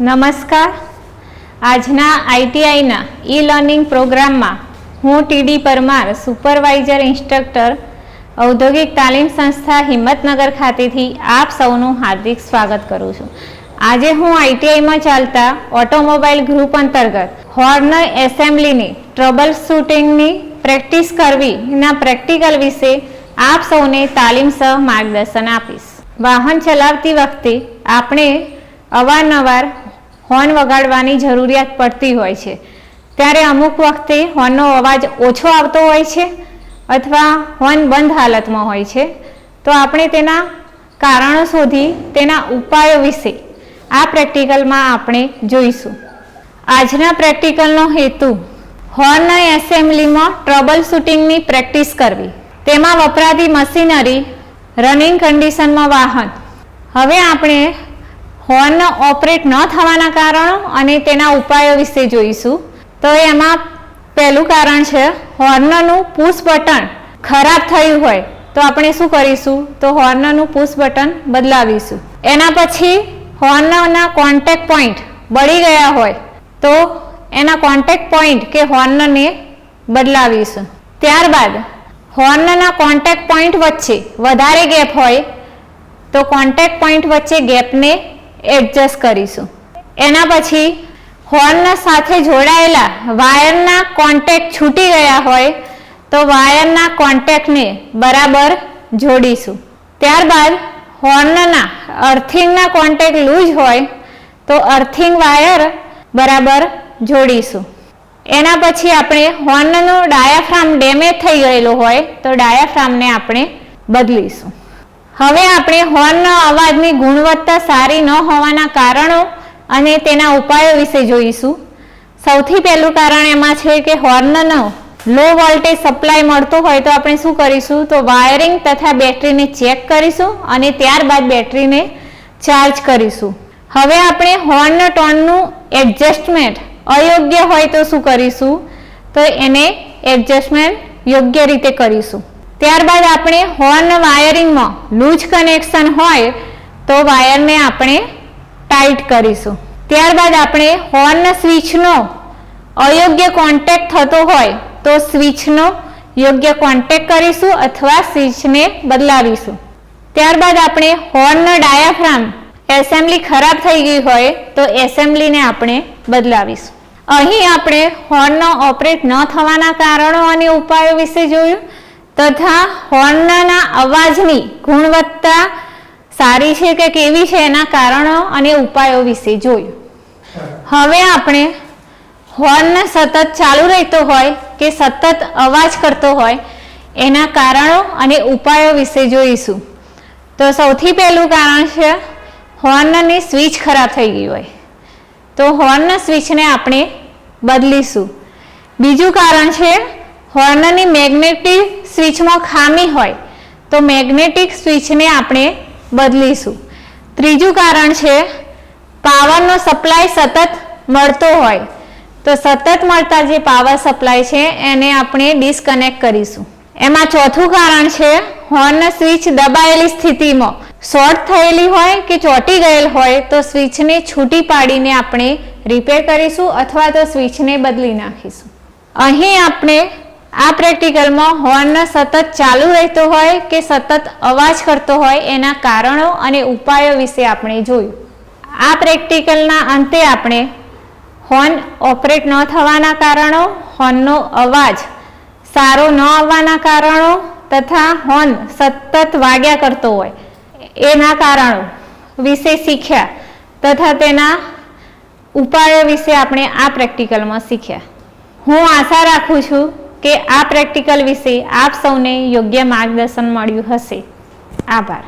નમસ્કાર. આજના આઈટીઆઈના e learning પ્રોગ્રામમાં હું ટીડી પરમાર, સુપરવાઇઝર ઇન્સ્ટ્રક્ટર, ઔદ્યોગિક તાલીમ સંસ્થા હિંમતનગર ખાતેથી આપ સૌનું હાર્દિક સ્વાગત કરું છું. આજે હું આઈટીઆઈમાં ચાલતા ઓટોમોબાઈલ ગ્રુપ અંતર્ગત હોર્ન એસેમ્બલીની ટ્રબલ શૂટિંગની પ્રેક્ટિસ કરવીના પ્રેક્ટિકલ વિશે આપ સૌને તાલીમ સહ માર્ગદર્શન આપીશ. વાહન ચલાવતી વખતે આપણે અવારનવાર હોર્ન વગાડવાની જરૂરિયાત પડતી હોય છે. ત્યારે અમુક વખતે હોર્નનો અવાજ ઓછો આવતો હોય છે અથવા હોર્ન બંધ હાલતમાં હોય છે. તો આપણે તેના કારણો શોધી તેના ઉપાયો વિશે આ પ્રેક્ટિકલમાં આપણે જોઈશું. આજના પ્રેક્ટિકલનો હેતુ હોર્ન એસેમ્બલીમાં ટ્રબલ શૂટિંગની પ્રેક્ટિસ કરવી. તેમાં વપરાતી મશીનરી, રનિંગ કન્ડિશનમાં વાહન. હવે આપણે હોર્ન ઓપરેટ ન થવાના કારણો અને તેના ઉપાયો વિશે જોઈશું. તો એમાં પહેલું કારણ છે, હોર્નનું પુશ બટન ખરાબ થયું હોય, તો આપણે શું કરીશું? તો હોર્નનું પુશ બટન બદલાવીશું. એના પછી હોર્નના કોન્ટેક પોઈન્ટ બળી ગયા હોય, તો એના કોન્ટેક પોઈન્ટ કે હોર્નને બદલાવીશું. ત્યારબાદ હોર્નના કોન્ટેક પોઈન્ટ વચ્ચે વધારે ગેપ હોય, તો કોન્ટેક્ટ પોઈન્ટ વચ્ચે ગેપને એડજસ્ટ કરીશું. એના પછી હોર્ન સાથે જોડાયેલા વાયરના કોન્ટેક્ટ છૂટી ગયા હોય તો વાયરના કોન્ટેક્ટને બરાબર જોડીશું. ત્યારબાદ હોર્નના અર્થિંગના કોન્ટેક્ટ લૂઝ હોય તો અર્થિંગ વાયર બરાબર જોડીશું. એના પછી આપણે હોર્નનો ડાયાફ્રામ ડેમેજ થઈ ગયેલો હોય તો ડાયાફ્રામને આપણે બદલીશું. હવે આપણે હોર્નના અવાજની ગુણવત્તા સારી ન હોવાના કારણો અને તેના ઉપાયો વિશે જોઈશું. સૌથી પહેલું કારણ એમાં છે કે હોર્નનો લો વોલ્ટેજ સપ્લાય મળતો હોય તો આપણે શું કરીશું? તો વાયરિંગ તથા બેટરીને ચેક કરીશું અને ત્યારબાદ બેટરીને ચાર્જ કરીશું. હવે આપણે હોર્ન ટોનનું એડજસ્ટમેન્ટ અયોગ્ય હોય તો શું કરીશું? તો એને એડજસ્ટમેન્ટ યોગ્ય રીતે કરીશું. ત્યારબાદ આપણે હોર્ન વાયરિંગમાં લૂઝ કનેક્શન હોય તો વાયરને આપણે ટાઈટ કરીશું. ત્યારબાદ આપણે હોર્ન સ્વિચનો અયોગ્ય કોન્ટેક થતો હોય તો સ્વિચનો યોગ્ય કોન્ટેક કરીશું અથવા સ્વિચને બદલાવીશું. ત્યારબાદ આપણે હોર્ન ડાયાફ્રામ એસેમ્બલી ખરાબ થઈ ગઈ હોય તો એસેમ્બલીને આપણે બદલાવીશું. અહીં આપણે હોર્નનો ઓપરેટ ન થવાના કારણો અને ઉપાયો વિશે જોયું. તથા હોર્નના અવાજની ગુણવત્તા સારી છે કે કેવી છે એના કારણો અને ઉપાયો વિશે જોયું. હવે આપણે હોર્ન સતત ચાલુ રહેતો હોય કે સતત અવાજ કરતો હોય એના કારણો અને ઉપાયો વિશે જોઈશું. તો સૌથી પહેલું કારણ છે હોર્નની સ્વિચ ખરાબ થઈ ગઈ હોય. તો હોર્ન સ્વિચને આપણે બદલીશું. બીજું કારણ છે હોર્નની મેગ્નેટિક સ્વિચમાં ખામી હોય તો મેગ્નેટિક સ્વિચને આપણે બદલીશું. ત્રીજું કારણ છે, પાવરનો સપ્લાય સતત મળતો હોય તો સતત મળતા જે પાવર સપ્લાય છે એને આપણે ડિસ્કનેક્ટ કરીશું. એમાં ચોથું કારણ છે, હોર્ન સ્વિચ દબાયેલી સ્થિતિમાં શોર્ટ થયેલી હોય કે ચોંટી ગયેલ હોય તો સ્વિચને છૂટી પાડીને આપણે રિપેર કરીશું અથવા તો સ્વિચને બદલી નાખીશું. અહીં આપણે આ પ્રેક્ટિકલમાં હોર્ન સતત ચાલુ રહેતો હોય કે સતત અવાજ કરતો હોય એના કારણો અને ઉપાયો વિશે આપણે જોયું. આ પ્રેક્ટિકલના અંતે આપણે હોર્ન ઓપરેટ ન થવાના કારણો, હોર્નનો અવાજ સારો ન આવવાના કારણો તથા હોર્ન સતત વાગ્યા કરતો હોય એના કારણો વિશે શીખ્યા તથા તેના ઉપાયો વિશે આપણે આ પ્રેક્ટિકલમાં શીખ્યા. હું આશા રાખું છું કે આ પ્રેક્ટિકલ વિશે આપ સૌને યોગ્ય માર્ગદર્શન મળ્યું હશે. આભાર.